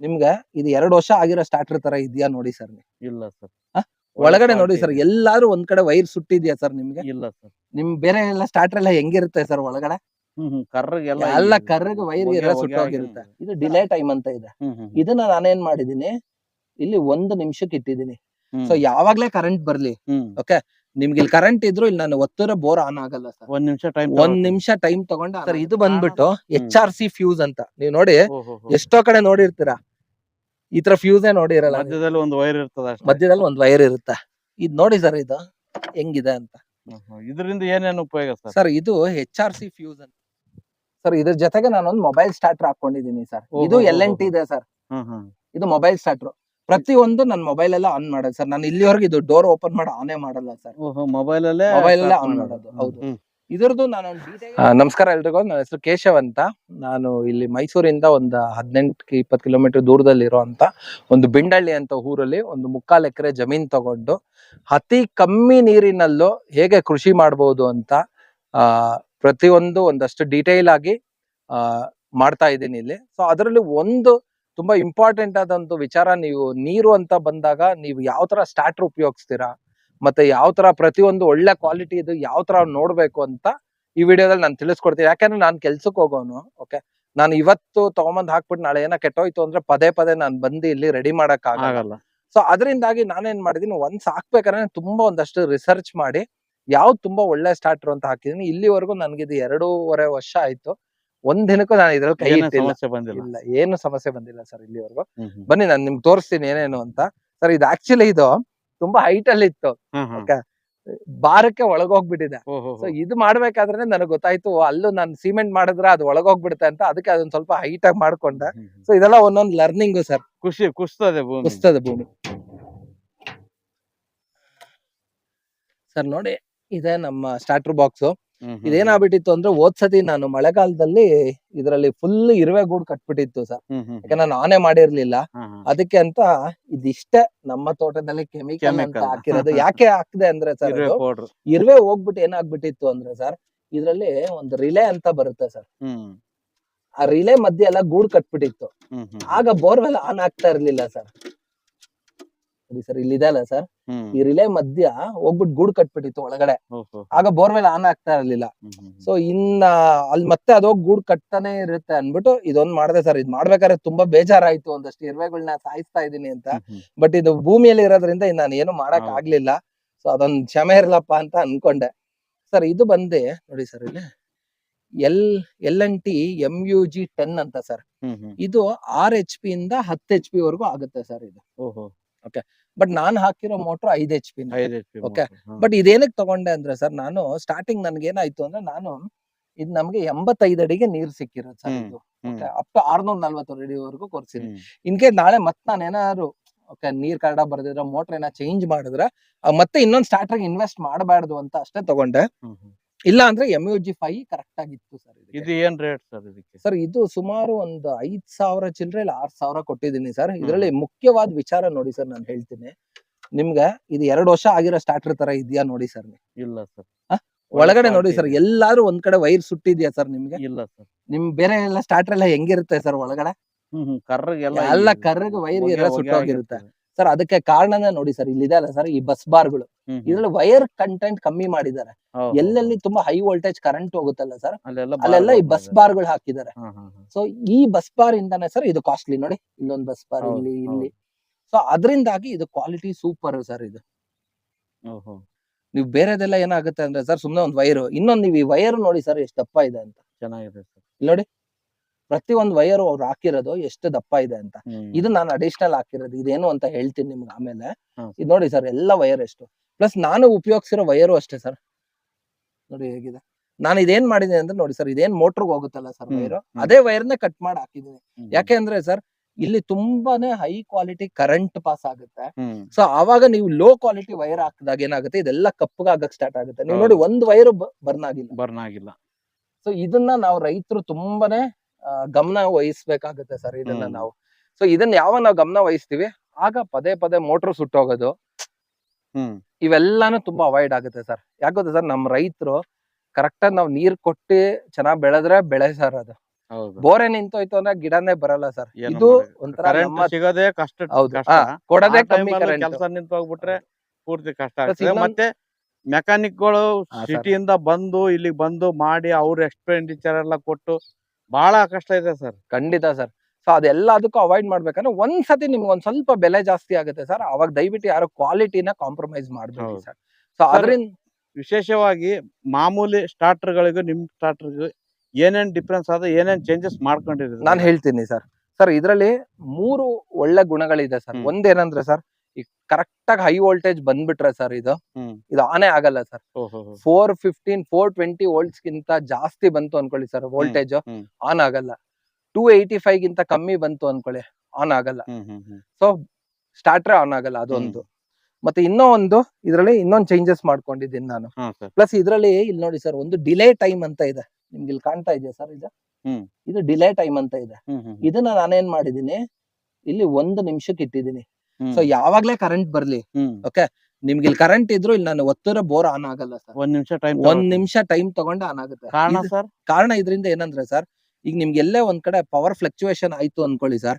ನಿಮ್ಗೆ ಇದು ಎರಡು ವರ್ಷ ಆಗಿರೋ ಸ್ಟಾರ್ಟರ್ ತರ ಇದೆಯಾ ನೋಡಿ ಸರ್ ಇಲ್ಲ ಸರ್? ಒಳಗಡೆ ನೋಡಿ ಸರ್ ಎಲ್ಲಾದ್ರೂ ಒಂದ್ ಕಡೆ ವೈರ್ ಸುಟ್ಟಿದ್ಯಾ ಸರ್ ನಿಮ್ಗೆ? ಇಲ್ಲ ಸರ್ ನಿಮ್ ಬೇರೆ ಎಲ್ಲ ಸ್ಟಾರ್ಟರ್ ಎಲ್ಲ ಹೆಂಗಿರುತ್ತೆ ಸರ್ ಒಳಗಡೆ? ಕರ್ರಗೆಲ್ಲ ಎಲ್ಲ ಕರ್ರಗ ವೈರ್ ಎಲ್ಲ ಸುಟ್ಟೋಗಿರುತ್ತೆ. ಇದು ಡಿಲೇ ಟೈಮ್ ಅಂತ ಇದೆ. ಇದನ್ನ ನಾನೇನ್ ಮಾಡಿದೀನಿ ಇಲ್ಲಿ ಒಂದು ನಿಮಿಷಕ್ಕೆ ಇಟ್ಟಿದ್ದೀನಿ. ಸೊ ಯಾವಾಗ್ಲೇ ಕರೆಂಟ್ ಬರ್ಲಿ ಓಕೆ ನಿಮ್ಗೆ ಇಲ್ಲಿ ಕರೆಂಟ್ ಇದ್ರು ಇಲ್ಲಿ ನಾನು ಒತ್ತರ ಬೋರ್ ಆನ್ ಆಗಲ್ಲ ಸರ್ ಒಂದ್ ನಿಮಿಷ ಟೈಮ್ ಒಂದ್ ನಿಮಿಷ ಟೈಮ್ ತಗೊಂಡ ಸರ್ ಇದು ಬಂದ್ಬಿಟ್ಟು ಎಚ್ ಆರ್ ಸಿ ಫ್ಯೂಸ್ ಅಂತ. ನೀವು ನೋಡಿ ಎಷ್ಟೋ ಕಡೆ ನೋಡಿರ್ತೀರಾ. ಈ ತರ ಫ್ಯೂಸೇ ನೋಡಿರಲ್ಲ. ಮಧ್ಯದಲ್ಲಿ ಒಂದು ವೈರ್ ಇರ್ತದ ಮಧ್ಯದಲ್ಲಿ ಒಂದ್ ವೈರ್ ಇರುತ್ತೆ? ಇದ್ ನೋಡಿ ಸರ್ ಇದು ಹೆಂಗಿದೆ ಅಂತ. ಇದರಿಂದ ಏನೇನು ಉಪಯೋಗ ಸರ್ ಸರ್ ಇದು ಹೆಚ್ ಆರ್ ಸಿ ಫ್ಯೂಸ್ ಅಂತ. ಸರ್ ಇದ್ರ ಜೊತೆಗೆ ನಾನೊಂದು ಮೊಬೈಲ್ ಸ್ಟಾರ್ಟರ್ ಹಾಕೊಂಡಿದೀನಿ ಸರ್ ಇದು ಎಲ್ ಎನ್ ಟಿ ಇದೆ ಸರ್ ಇದು ಮೊಬೈಲ್ ಸ್ಟಾರ್ಟರ್ ಪ್ರತಿಯೊಂದು ನನ್ನ ಮೊಬೈಲ್ ಎಲ್ಲ ಆನ್ ಮಾಡೋದು ಸರ್ ನಾನು ಇಲ್ಲಿವರೆಗೆ ಇದು ಡೋರ್ ಓಪನ್ ಮಾಡಿ ಆನೇ ಮಾಡಲ್ಲ ಸರ್ ಮೊಬೈಲ್ ಅಲ್ಲೇ ಮೊಬೈಲ್ ಅಲ್ಲೇ ಆನ್. ಮಾಡೋದು, ಹೌದು. ಇದ್ರದ್ದು ನಾನು ನಮಸ್ಕಾರ ಎಲ್ರಿಗೂ. ನನ್ನ ಹೆಸರು ಕೇಶವ್ ಅಂತ. ನಾನು ಇಲ್ಲಿ ಮೈಸೂರಿಂದ ಒಂದು ಹದಿನೆಂಟು ಇಪ್ಪತ್ತು ಕಿಲೋಮೀಟರ್ ದೂರದಲ್ಲಿ ಇರುವಂತ ಒಂದು ಬಿಂಡಳ್ಳಿ ಅಂತ ಊರಲ್ಲಿ ಒಂದು ಮುಕ್ಕಾಲ್ ಎಕರೆ ಜಮೀನ್ ತಗೊಂಡು ಅತಿ ಕಮ್ಮಿ ನೀರಿನಲ್ಲೂ ಹೇಗೆ ಕೃಷಿ ಮಾಡಬಹುದು ಅಂತ, ಆ, ಪ್ರತಿಯೊಂದು ಒಂದಷ್ಟು ಡೀಟೇಲ್ ಆಗಿ, ಆ, ಮಾಡ್ತಾ ಇದ್ದೀನಿ ಇಲ್ಲಿ. ಸೊ ಅದರಲ್ಲಿ ಒಂದು ತುಂಬಾ ಇಂಪಾರ್ಟೆಂಟ್ ಆದಂತ ವಿಚಾರ, ನೀವು ನೀರು ಅಂತ ಬಂದಾಗ ನೀವು ಯಾವ ತರ ಸ್ಟಾರ್ಟರ್ ಉಪಯೋಗಿಸ್ತೀರಾ? ಮತ್ತೆ ಯಾವ ತರ ಪ್ರತಿಯೊಂದು ಒಳ್ಳೆ ಕ್ವಾಲಿಟಿ ಇದು ಯಾವ ತರ ನೋಡ್ಬೇಕು ಅಂತ ಈ ವಿಡಿಯೋದಲ್ಲಿ ನಾನು ತಿಳಿಸ್ಕೊಡ್ತೀನಿ. ಯಾಕಂದ್ರೆ ನಾನು ಕೆಲ್ಸಕ್ಕೆ ಹೋಗೋನು ಓಕೆ ನಾನು ಇವತ್ತು ತಗೊಂಬಂದ್ ಹಾಕ್ಬಿಟ್ಟು ನಾಳೆ ಏನೋ ಕೆಟ್ಟೋಯ್ತು ಅಂದ್ರೆ ಪದೇ ಪದೇ ನಾನು ಬಂದು ಇಲ್ಲಿ ರೆಡಿ ಮಾಡಕ್ ಆಗಲ್ಲ. ಸೊ ಅದರಿಂದಾಗಿ ನಾನೇನ್ ಮಾಡಿದೀನಿ ಒಂದ್ಸ್ ಹಾಕ್ಬೇಕಾದ್ರೆ ತುಂಬಾ ಒಂದಷ್ಟು ರಿಸರ್ಚ್ ಮಾಡಿ ಯಾವ್ದು ತುಂಬಾ ಒಳ್ಳೆ ಸ್ಟಾರ್ಟರ್ ಅಂತ ಹಾಕಿದೀನಿ. ಇಲ್ಲಿವರೆಗೂ ನನ್ಗಿದು ಎರಡೂವರೆ ವರ್ಷ ಆಯ್ತು. ಒಂದ್ ದಿನಕ್ಕೂ ನಾನು ಇದ್ರಲ್ಲಿ ಕೈ ಬಂದಿಲ್ಲ? ಇಲ್ಲ ಏನು ಸಮಸ್ಯೆ ಬಂದಿಲ್ಲ ಸರ್ ಇಲ್ಲಿವರೆಗೂ. ಬನ್ನಿ ನಾನು ನಿಮ್ಗೆ ತೋರಿಸ್ತೀನಿ ಏನೇನು ಅಂತ. ಸರ್ ಇದು ಆಕ್ಚುಲಿ ಇದು ತುಂಬಾ ಹೈಟ್ ಅಲ್ಲಿ ಇತ್ತು. ಭಾರಕ್ಕೆ ಒಳಗೋಗ್ಬಿಟ್ಟಿದೆ. ಸೊ ಇದು ಮಾಡ್ಬೇಕಾದ್ರೆ ನನಗೆ ಗೊತ್ತಾಯ್ತು ಅಲ್ಲೂ ನಾನು ಸಿಮೆಂಟ್ ಮಾಡಿದ್ರೆ ಅದು ಒಳಗೋಗ್ಬಿಡುತ್ತೆ ಅಂತ ಅದಕ್ಕೆ ಅದನ್ನ ಸ್ವಲ್ಪ ಹೈಟ್ ಆಗಿ ಮಾಡ್ಕೊಂಡೆ. ಸೊ ಇದೆಲ್ಲ ಒಂದೊಂದು ಲರ್ನಿಂಗ್ ಸರ್. ಖುಷಿ ಕುಸ್ತದೆ ಕುಸ್ತದೆ ಭೂಮಿ. ಸರ್ ನೋಡಿ ಇದೆ ನಮ್ಮ ಸ್ಟಾರ್ಟರ್ ಬಾಕ್ಸ್. ಇದೇನಾಗ್ಬಿಟ್ಟಿತ್ತು ಅಂದ್ರೆ ಹೋದ್ಸತಿ ನಾನು ಮಳೆಗಾಲದಲ್ಲಿ ಇದರಲ್ಲಿ ಫುಲ್ ಇರುವೆ ಗೂಡು ಕಟ್ಬಿಟ್ಟಿತ್ತು ಸರ್. ಯಾಕಂದ್ರೆ ನಾನು ಆನೆ ಮಾಡಿರ್ಲಿಲ್ಲ. ಅದಕ್ಕೆ ಅಂತ ಇದಿಷ್ಟೇ ನಮ್ಮ ತೋಟದಲ್ಲಿ ಕೆಮಿಕಲ್ ಅಂತ ಹಾಕಿರೋದು. ಯಾಕೆ ಹಾಕ್ದೆ ಅಂದ್ರೆ ಸರ್ ಇರುವೆ ಹೋಗ್ಬಿಟ್ಟು ಏನಾಗ್ಬಿಟ್ಟಿತ್ತು ಅಂದ್ರೆ ಸರ್ ಇದ್ರಲ್ಲಿ ಒಂದು ರಿಲೇ ಅಂತ ಬರುತ್ತೆ ಸರ್. ಆ ರಿಲೇ ಮಧ್ಯೆ ಎಲ್ಲ ಗೂಡು ಕಟ್ಬಿಟ್ಟಿತ್ತು. ಆಗ ಬೋರ್ವೆಲ್ ಆನ್ ಆಗ್ತಾ ಇರ್ಲಿಲ್ಲ ಸರ್. ಸರಿ ಸರ್ ಇಲ್ಲಿದೆ ಅಲ್ಲ ಸರ್. ಈ ರಿಲೇ ಮಧ್ಯ ಹೋಗ್ಬಿಟ್ಟು ಗೂಡು ಕಟ್ಬಿಟ್ಟಿತ್ತು ಒಳಗಡೆ. ಆಗ ಬೋರ್ವೆಲ್ ಆನ್ ಆಗ್ತಾ ಇರ್ಲಿಲ್ಲ. ಸೊ ಇನ್ನ ಅಲ್ಲಿ ಮತ್ತೆ ಅದೋಗ್ ಗೂಡು ಕಟ್ತಾನೆ ಇರುತ್ತೆ ಅನ್ಬಿಟ್ಟು ಇದೊಂದ್ ಮಾಡಿದೆ ಸರ್. ಇದು ಮಾಡ್ಬೇಕಾದ್ರೆ ತುಂಬಾ ಬೇಜಾರಾಯ್ತು. ಒಂದಷ್ಟು ಇರುವೆಗಳನ್ನ ಸಾಯಿಸ್ತಾ ಇದೀನಿ ಅಂತ. ಬಟ್ ಇದು ಭೂಮಿಯಲ್ಲಿ ಇರೋದ್ರಿಂದ ನಾನು ಏನು ಮಾಡಕ್. ಆಗ್ಲಿಲ್ಲ. ಸೊ ಅದೊಂದ್ ಕ್ಷಮೆ ಇರ್ಲಪ್ಪ ಅಂತ ಅನ್ಕೊಂಡೆ. ಸರ್ ಇದು ಬಂದೆ ನೋಡಿ ಸರ್ ಇಲ್ಲಿ. L L N T M U G ten ಅಂತ ಸರ್. ಇದು ಆರ್ ಎಚ್ ಪಿ ಇಂದ ಹತ್ತು ಎಚ್ ಪಿ ವರೆಗೂ ಆಗುತ್ತೆ ಸರ್ ಇದು. ಓಹೋ. ಬಟ್ ನಾನ್ ಹಾಕಿರೋ ಮೋಟರ್ ಐದ್ ಎಚ್ ಪಿ ಐದ್ Okay. ಬಟ್ ಇದೇನಕ್ ತಗೊಂಡೆ ಅಂದ್ರೆ ಸರ್ ನಾನು ಸ್ಟಾರ್ಟಿಂಗ್ ನನ್ಗೆ ಏನಾಯ್ತು ಅಂದ್ರೆ ನಾನು ಇದು ನಮ್ಗೆ ಎಂಬತ್ತೈದು ಅಡಿಗೆ ನೀರ್ ಸಿಕ್ಕಿರೋದು ಸರ್ ಹ್ಮ್. ಇದು. ಅಪ್ ಟು ಆರ್ನೂರ ನಲ್ವತ್ತು ಅಡಿವರೆಗೂ. ಇನ್ ಕೇಸ್ ನಾಳೆ ಮತ್ತೆ ನಾನು ಏನಾದ್ರು ಓಕೆ ನೀರ್ ಕನ್ನಡ ಬರ್ದಿದ್ರೆ ಮೋಟರ್ ಏನಾದ್ರು ಚೇಂಜ್ ಮಾಡಿದ್ರೆ ಆ ಮತ್ತೆ ಇನ್ನೊಂದ್ ಸ್ಟಾರ್ಟರ್ ಇನ್ವೆಸ್ಟ್ ಮಾಡಬಾರ್ದು ಅಂತ ಅಷ್ಟೇ ತಗೊಂಡೆ. ಇಲ್ಲ ಅಂದ್ರೆ M U G five correct ಆಗಿತ್ತು ಸರ್ ಇದು ಏನ್ ರೇಟ್ ಸರ್ ಇದಕ್ಕೆ? ಸರ್ ಇದು ಸುಮಾರು ಒಂದು ಐದ್ ಸಾವಿರ ಚಿಲ್ಲರೆ ಇಲ್ಲ ಆರ್ ಸಾವಿರ ಕೊಟ್ಟಿದ್ದೀನಿ ಸರ್ ಇದರಲ್ಲಿ ಮುಖ್ಯವಾದ ವಿಚಾರ ನೋಡಿ ಸರ್ ನಾನು ಹೇಳ್ತೀನಿ. ನಿಮ್ಗೆ ಇದು ಎರಡು ವರ್ಷ ಆಗಿರೋ ಸ್ಟಾರ್ಟರ್ ತರ ಇದೆಯಾ ನೋಡಿ ಸರ್ ಇಲ್ಲ ಸರ್ ಒಳಗಡೆ ನೋಡಿ ಸರ್ ಎಲ್ಲಾರು ಒಂದ್ ಕಡೆ ವೈರ್ ಸುಟ್ಟಿದ್ಯಾ ಸರ್ ನಿಮ್ಗೆ? ಇಲ್ಲ ಸರ್ ನಿಮ್ ಬೇರೆ ಎಲ್ಲ ಸ್ಟಾರ್ಟರ್ ಎಲ್ಲ ಹೆಂಗಿರುತ್ತೆ ಸರ್ ಒಳಗಡೆ? ಕರ್ರಗೆಲ್ಲ ಎಲ್ಲ ಕರ್ರಗೆ ವೈರ್ ಎಲ್ಲ ಸುಟ್ಟೋಗಿರುತ್ತೆ. ಸರ್ ಅದಕ್ಕೆ ಕಾರಣನೇ ನೋಡಿ ಸರ್ ಇಲ್ಲಿದೆ ಅಲ್ಲ ಸರ್ ಈ ಬಸ್ ಬಾರ್ಗಳು. ಇದ್ರಲ್ಲಿ ವೈರ್ ಕಂಟೆಂಟ್ ಕಮ್ಮಿ ಮಾಡಿದ್ದಾರೆ. ಎಲ್ಲೆಲ್ಲಿ ತುಂಬಾ ಹೈ ವೋಲ್ಟೇಜ್ ಕರೆಂಟ್ ಹೋಗುತ್ತಲ್ಲ ಸರ್ ಅಲ್ಲೆಲ್ಲ ಈ ಬಸ್ ಬಾರ್ಗಳು ಹಾಕಿದ್ದಾರೆ. ಸೊ ಈ ಬಸ್ ಬಾರ್ ಇಂದಾನೆ ಸರ್ ಇದು ಕಾಸ್ಟ್ಲಿ ನೋಡಿ. ಇಲ್ಲೊಂದು ಬಸ್ ಬಾರ್ ಇಲ್ಲಿ. ಇಲ್ಲಿ. ಸೊ ಅದರಿಂದಾಗಿ ಇದು ಕ್ವಾಲಿಟಿ ಸೂಪರ್ ಸರ್ ಇದು. ನೀವು ಬೇರೆದೆಲ್ಲ ಏನಾಗುತ್ತೆ ಅಂದ್ರೆ ಸರ್ ಸುಮ್ನೆ ಒಂದು ವೈರ್ ಇನ್ನೊಂದು ನೀವು ಈ ವೈರ್ ನೋಡಿ ಸರ್ ಎಷ್ಟು ದಪ್ಪ ಇದೆ ಅಂತ. ಚೆನ್ನಾಗಿದೆ ನೋಡಿ. ಪ್ರತಿ ಒಂದು ವೈರ್ ಅವ್ರು ಹಾಕಿರೋದು ಎಷ್ಟು ದಪ್ಪ ಇದೆ ಅಂತ. ಇದು ನಾನು ಅಡಿಷನಲ್ ಹಾಕಿರೋದು. ಇದೇನು ಅಂತ ಹೇಳ್ತೀನಿ ನಿಮ್ಗೆ ಆಮೇಲೆ. ಇದು ನೋಡಿ ಸರ್ ಎಲ್ಲ ವೈರ್ ಎಷ್ಟು. ಪ್ಲಸ್ ನಾನು ಉಪಯೋಗಿಸಿರೋ ವೈರು ಅಷ್ಟೇ ಸರ್. ನೋಡಿ ಹೇಗಿದೆ. ನಾನು ಇದೇನ್ ಮಾಡಿದ್ದೀನಿ ಅಂದ್ರೆ ನೋಡಿ ಸರ್ ಇದೇನ್ ಮೋಟ್ರಿಗೆ ಹೋಗುತ್ತಲ್ಲ ಸರ್ ವೈರ್ ವೈರು ವೈರ್ ಅದೇ ವೈರ್ನೇ ಕಟ್ ಮಾಡಿ ಹಾಕಿದ್ದೀನಿ. ಯಾಕೆ ಅಂದ್ರೆ ಸರ್ ಇಲ್ಲಿ ತುಂಬಾನೇ ಹೈ ಕ್ವಾಲಿಟಿ ಕರೆಂಟ್ ಪಾಸ್ ಆಗುತ್ತೆ. ಸೊ ಆವಾಗ ನೀವು ಲೋ ಕ್ವಾಲಿಟಿ ವೈರ್ ಹಾಕಿದಾಗ ಏನಾಗುತ್ತೆ? ಇದೆಲ್ಲ ಕಪ್ಪಗಾಗಕ್ ಸ್ಟಾರ್ಟ್ ಆಗುತ್ತೆ. ನೀವು ನೋಡಿ ಒಂದು ವೈರ್ ಬರ್ನ್ ಆಗಿಲ್ಲ ಬರ್ನ್ ಆಗಿಲ್ಲ ಸೊ ಇದನ್ನ ನಾವು ರೈತರು ತುಂಬಾನೇ ಗಮನ ವಹಿಸ್ಬೇಕಾಗತ್ತೆ ಸರ್ ಇದನ್ನ ಹ್ಮ್. ನಾವು. ಸೊ ಇದನ್ನ ಯಾವ ನಾವು ಗಮನ ವಹಿಸ್ತೀವಿ? ಆಗ ಪದೇ ಪದೇ ಮೋಟರ್ ಸುಟ್ಟೋಗೋದು. ಹ್ಮ್. ಇವೆಲ್ಲಾನು ತುಂಬಾ ಅವಾಯ್ಡ್ ಆಗುತ್ತೆ ಸರ್. ಯಾಕೆ ಗೊತ್ತಾ ಸರ್? ನಮ್ ರೈತರು ಕರೆಕ್ಟ್ ಆಗಿ ನಾವು ನೀರ್ ಕೊಟ್ಟು ಚೆನ್ನಾಗ್ ಬೆಳೆದ್ರೆ ಬೆಳೆ ಸರ್ ಅದು. ಹೌದು. ಬೋರೆ ನಿಂತೋಯ್ತು ಅಂದ್ರೆ ಗಿಡನೇ ಬರಲ್ಲ ಸರ್. ಏನು ಇದು ಮಾಡೋದು? ಒಂಥರ ಕರೆಂಟ್ ನಮ್ಮ ಸಿಗೋದೇ ಕಷ್ಟ ಹೌದು. ಕಷ್ಟ. ಕೊಡೋದೇ ಕಮ್ಮಿ ಕರೆಂಟ್ ಕೆಲಸ ನಿಂತು ಹೋಗ್ಬಿಟ್ರೆ ಪೂರ್ತಿ ಕಷ್ಟ ಆಗ್ತದೆ. ಇನ್ನೊಂದ್- ಮತ್ತೆ ಮೆಕ್ಯಾನಿಕ್ಗಳು sir. ಸಿಟಿಯಿಂದ ಬಂದು ಇಲ್ಲಿಗೆ ಬಂದು ಮಾಡಿ ಅವ್ರ ಎಕ್ಸ್ಪೆಂಡಿಚರ್ ಎಲ್ಲ ಕೊಟ್ಟು ಬಹಳ ಕಷ್ಟ ಇದೆ ಸರ್. ಖಂಡಿತ ಸರ್. ಸೊ ಅದೆಲ್ಲ ಅದಕ್ಕೂ ಅವಾಯ್ಡ್ ಮಾಡ್ಬೇಕಂದ್ರೆ ಒಂದ್ಸತಿ ನಿಮ್ಗೆ ಒಂದ್ ಸ್ವಲ್ಪ ಬೆಲೆ ಜಾಸ್ತಿ ಆಗುತ್ತೆ ಸರ್. ಅವಾಗ ದಯವಿಟ್ಟು ಯಾರು ಕ್ವಾಲಿಟಿನ ಕಾಂಪ್ರಮೈಸ್ ಮಾಡ್ಬೇಕು ಸರ್. ಸೊ ಅದರಿಂದ ವಿಶೇಷವಾಗಿ ಮಾಮೂಲಿ ಸ್ಟಾರ್ಟರ್ ಗಳಿಗೂ ನಿಮ್ ಸ್ಟಾರ್ಟರ್ಗೂ ಏನೇನ್ ಡಿಫ್ರೆನ್ಸ್ ಆದ ಏನೇನ್ ಚೇಂಜಸ್ ಮಾಡ್ಕೊಂಡಿರೋ ನಾನು ಹೇಳ್ತೀನಿ ಸರ್. ಸರ್ ಇದರಲ್ಲಿ ಮೂರು ಒಳ್ಳೆ ಗುಣಗಳಿದೆ ಸರ್. ಒಂದೇನಂದ್ರೆ ಸರ್ ಈ ಕರೆಕ್ಟ್ ಆಗಿ ಹೈ ವೋಲ್ಟೇಜ್ ಬಂದ್ಬಿಟ್ರೆ ಸರ್ ಇದು. ಇದು ಆನೇ ಆಗಲ್ಲ sir four fifteen four twenty volts ಗಿಂತ ಜಾಸ್ತಿ ಬಂತು ಅನ್ಕೊಳ್ಳಿ ಸರ್ ವೋಲ್ಟೇಜ್ ಆನ್ ಆಗಲ್ಲ ಟೂ ಏಯ್ಟಿ ಫೈವ್ ಗಿಂತ ಕಮ್ಮಿ ಬಂತು ಅನ್ಕೊಳ್ಳಿ ಆನ್ ಆಗಲ್ಲ. ಸೊ ಸ್ಟಾರ್ಟ್ರೆ ಆನ್ ಆಗಲ್ಲ ಅದೊಂದು. ಮತ್ತೆ ಇನ್ನೂ ಒಂದು ಇದರಲ್ಲಿ ಇನ್ನೊಂದು ಚೇಂಜಸ್ ಮಾಡ್ಕೊಂಡಿದ್ದೀನಿ ನಾನು. ಪ್ಲಸ್ ಇದರಲ್ಲಿ ಇಲ್ಲಿ ನೋಡಿ ಸರ್ ಒಂದು ಡಿಲೇ ಟೈಮ್ ಅಂತ ಇದೆ. ನಿಮ್ಗೆ ಇಲ್ಲಿ ಕಾಣ್ತಾ ಇದೆ ಸರ್ ಇದು? ಇದು ಡಿಲೇ ಟೈಮ್ ಅಂತ ಇದೆ. ಇದನ್ನ ನಾನೇನ್ ಮಾಡಿದೀನಿ ಇಲ್ಲಿ ಒಂದು ನಿಮಿಷಕ್ಕೆ ಇಟ್ಟಿದ್ದೀನಿ. ಸೊ ಯಾವಾಗ್ಲೇ ಕರೆಂಟ್ ಬರ್ಲಿ ಓಕೆ ನಿಮ್ಗೆ ಇಲ್ಲಿ ಕರೆಂಟ್ ಇದ್ರು ಇಲ್ಲಿ ನಾನು ಒತ್ತರ ಬೋರ್ ಆನ್ ಆಗಲ್ಲ ಸರ್ ಒಂದ್ ನಿಮಿಷ ಟೈಮ್ ಒಂದ್ ನಿಮಿಷ ಟೈಮ್ ತಗೊಂಡು ಆನ್ ಆಗುತ್ತೆ. ಕಾರಣ ಸರ್ ಕಾರಣ ಇದರಿಂದ ಏನಂದ್ರೆ ಸರ್ ಈಗ ನಿಮ್ಗೆ ಎಲ್ಲೇ ಒಂದ್ ಕಡೆ ಪವರ್ ಫ್ಲಕ್ಚುಯೇಷನ್ ಆಯ್ತು ಅನ್ಕೊಳ್ಳಿ ಸರ್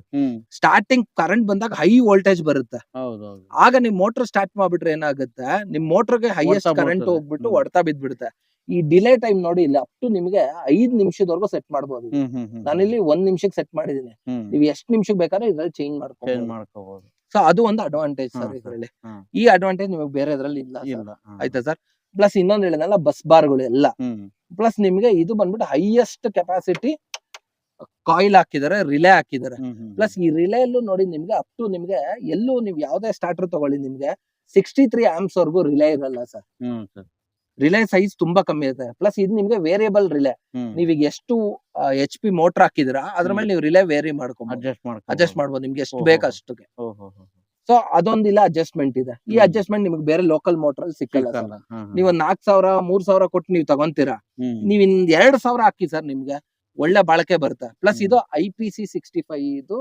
ಸ್ಟಾರ್ಟಿಂಗ್ ಕರೆಂಟ್ ಬಂದಾಗ ಹೈ ವೋಲ್ಟೇಜ್ ಬರುತ್ತೆ. ಆಗ ನಿಮ್ ಮೋಟರ್ ಸ್ಟಾರ್ಟ್ ಮಾಡ್ಬಿಟ್ರೆ ಏನಾಗುತ್ತೆ? ನಿಮ್ ಮೋಟರ್ಗೆ ಹೈಯೆಸ್ಟ್ ಕರೆಂಟ್ ಹೋಗ್ಬಿಟ್ಟು. ಹೊಡ್ತಾ ಬಿದ್ಬಿಡುತ್ತೆ. ಈ ಡಿಲೇ ಟೈಮ್ ನೋಡಿ ಇಲ್ಲಿ ಅಪ್ ಟು ನಿಮ್ಗೆ ಐದ್ ನಿಮಿಷದವರೆಗೂ ಸೆಟ್ ಹ್ಮ್ ನಾನಿಲ್ಲಿ ಒಂದ್ ನಿಮಿಷಕ್ಕೆ ಸೆಟ್ ಮಾಡಿದೀನಿ ನೀವು ಎಷ್ಟ್ ನಿಮಿಷಕ್ಕೆ ಬೇಕಾದ್ರೆ ಇದ್ರಲ್ಲಿ ಚೇಂಜ್ ಚೇಂಜ್ ಮಾಡ್ಕೊಂಡು ಮಾಡ್ಕೋಬಹುದು ಸೊ ಅದು ಒಂದು ಅಡ್ವಾಂಟೇಜ್ ಸರ್ ಇದರಲ್ಲಿ. ಈ ಅಡ್ವಾಂಟೇಜ್ ನಿಮಗೆ ಬೇರೆ ಇದ್ರಲ್ಲಿ ಇಲ್ಲ ಇಲ್ಲ ಆಯ್ತಾ ಸರ್ ಪ್ಲಸ್ ಇನ್ನೊಂದು ಹೇಳಿದ್ನಲ್ಲ ಬಸ್ ಬಾರ್ಗಳು ಎಲ್ಲ. ಪ್ಲಸ್ ನಿಮ್ಗೆ ಇದು ಬಂದ್ಬಿಟ್ಟು ಹೈಯೆಸ್ಟ್ ಕೆಪಾಸಿಟಿ ಕಾಯಿಲ್ ಹಾಕಿದ್ದಾರೆ ರಿಲೇ ಹಾಕಿದ್ದಾರೆ. ಪ್ಲಸ್ ಈ ರಿಲೇ ಅಲ್ಲೂ ನೋಡಿ ನಿಮ್ಗೆ ಅಪ್ ಟು ನಿಮ್ಗೆ ಎಲ್ಲೂ ನೀವು ಯಾವ್ದೇ ಸ್ಟಾರ್ಟರ್ ತಗೊಳ್ಳಿ ನಿಮ್ಗೆ ಸಿಕ್ಸ್ಟಿ ತ್ರೀ ಆಮ್ಸ್ ವರ್ಗೂ ರಿಲೇ ಇರಲ್ಲ ಸರ್ ರಿಲೇ ಸೈಜ್ ತುಂಬಾ ಕಮ್ಮಿ ಇರುತ್ತೆ. ಪ್ಲಸ್ ಇದು ನಿಮ್ಗೆ ವೇರಿಯಬಲ್ ರಿಲೇ. ನೀವೀಗ ಎಷ್ಟು ಎಚ್ ಪಿ ಮೋಟರ್ ಹಾಕಿದಿರಾ ಅದ್ರ ಮೇಲೆ ನೀವು ರಿಲೇ ವೇರಿ ಮಾಡ್ಕೊಂಡು ಅಡ್ಜಸ್ಟ್ ಮಾಡ್ಬೋದು. ನಿಮ್ಗೆ ಎಷ್ಟು. ಬೇಕು ಅಷ್ಟಕ್ಕೆ. ಸೊ ಅದೊಂದಿಲ್ಲ ಅಡ್ಜಸ್ಟ್ಮೆಂಟ್ ಇದೆ. ಈ. ಅಡ್ಜಸ್ಟ್ಮೆಂಟ್ ನಿಮ್ಗೆ ಬೇರೆ ಲೋಕಲ್ ಮೋಟರ್ ಅಲ್ಲಿ ಸಿಕ್ಕಲ್ಲ. ನೀವು ಒಂದ್ ನಾಲ್ಕ್ ಸಾವಿರ ಮೂರ್ ಸಾವಿರ ಕೊಟ್ಟು ನೀವು ತಗೊಂತೀರಾ? ನೀವ್ ಇನ್ ಎರಡ್ ಸಾವಿರ ಹಾಕಿ ಸರ್ ನಿಮ್ಗೆ ಒಳ್ಳೆ ಬಾಳಕೆ ಬರುತ್ತೆ. ಪ್ಲಸ್ ಇದು I P C sixty five ಇದು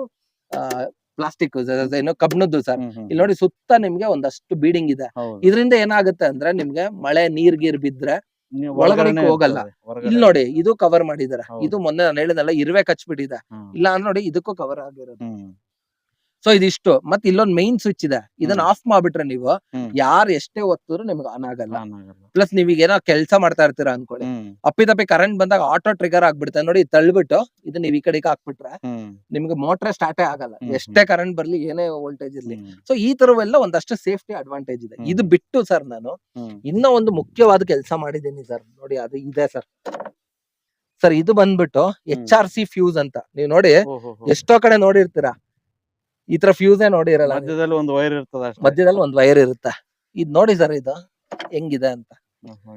ಪ್ಲಾಸ್ಟಿಕ್ ಏನು ಕಬ್ಣದ್ದು ಸರ್. ಇಲ್ಲಿ ನೋಡಿ ಸುತ್ತ ನಿಮ್ಗೆ ಒಂದಷ್ಟು ಬೀಡಿಂಗ್ ಇದೆ. ಇದರಿಂದ ಏನಾಗುತ್ತೆ ಅಂದ್ರೆ ನಿಮ್ಗೆ ಮಳೆ ನೀರ್ ಗೀರ್ ಬಿದ್ರೆ ಒಳಗಡೆ ಹೋಗಲ್ಲ. ಇಲ್ಲಿ ನೋಡಿ ಇದು ಕವರ್ ಮಾಡಿದಾರೆ. ಇದು ಮೊನ್ನೆ ನಾನು ಹೇಳಿದಲ್ಲ ಇರುವೆ ಕಚ್ಬಿಟ್ಟಿದೆ. ಇಲ್ಲ ಅಂದ್ರೆ ನೋಡಿ ಇದಕ್ಕೂ ಕವರ್ ಆಗಿರೋದು. ಸೊ ಇದಿಷ್ಟು. ಮತ್ತೆ ಇಲ್ಲೊಂದ್ ಮೈನ್ ಸ್ವಿಚ್ ಇದೆ. ಇದನ್ನ ಆಫ್ ಮಾಡ್ಬಿಟ್ರೆ ನೀವು. ಯಾರು ಎಷ್ಟೇ ಒತ್ತಿದ್ರು ನಿಮ್ಗೆ ಆನ್ ಆಗಲ್ಲ. ಪ್ಲಸ್ ನೀವೀಗ ಏನೋ ಕೆಲಸ ಮಾಡ್ತಾ ಇರ್ತೀರಾ ಅನ್ಕೊಳ್ಳಿ. ಅಪ್ಪಿತಪ್ಪಿ ಕರೆಂಟ್ ಬಂದಾಗ ಆಟೋ ಟ್ರಿಗರ್ ಆಗ್ಬಿಡುತ್ತೆ. ನೋಡಿ ತಳ್ಬಿಟ್ಟು ಇದು ನೀವ್ ಈ ಕಡೆಗೆ ಹಾಕ್ಬಿಟ್ರೆ ನಿಮ್ಗೆ ಮೋಟರ್ ಸ್ಟಾರ್ಟೇ ಆಗಲ್ಲ. ಎಷ್ಟೇ ಕರೆಂಟ್ ಬರ್ಲಿ ಏನೇ ವೋಲ್ಟೇಜ್ ಇರ್ಲಿ. ಸೊ ಈ ತರವೆಲ್ಲ ಒಂದಷ್ಟು ಸೇಫ್ಟಿ ಅಡ್ವಾಂಟೇಜ್ ಇದೆ. ಇದು ಬಿಟ್ಟು ಸರ್ ನಾನು ಇನ್ನ ಒಂದು ಮುಖ್ಯವಾದ ಕೆಲಸ ಮಾಡಿದ್ದೀನಿ ಸರ್. ನೋಡಿ ಅದು ಇದೆ ಸರ್. ಸರ್ ಇದು ಬಂದ್ಬಿಟ್ಟು ಎಚ್ ಆರ್ ಸಿ ಫ್ಯೂಸ್ ಅಂತ. ನೀವು ನೋಡಿ ಎಷ್ಟೋ ಕಡೆ ನೋಡಿರ್ತೀರಾ. ಈ ತರ ಫ್ಯೂಸೇ ನೋಡಿರಲ್ಲ ನೀವು. ಮಧ್ಯದಲ್ಲಿ ಒಂದು ವೈರ್ ಇರ್ತದ ಅಷ್ಟೇ. ಮಧ್ಯದಲ್ಲಿ ಒಂದ್ ವೈರ್ ಇರುತ್ತ? ಇದ್ ನೋಡಿ ಸರ್ ಇದು ಹೆಂಗಿದೆ ಅಂತ.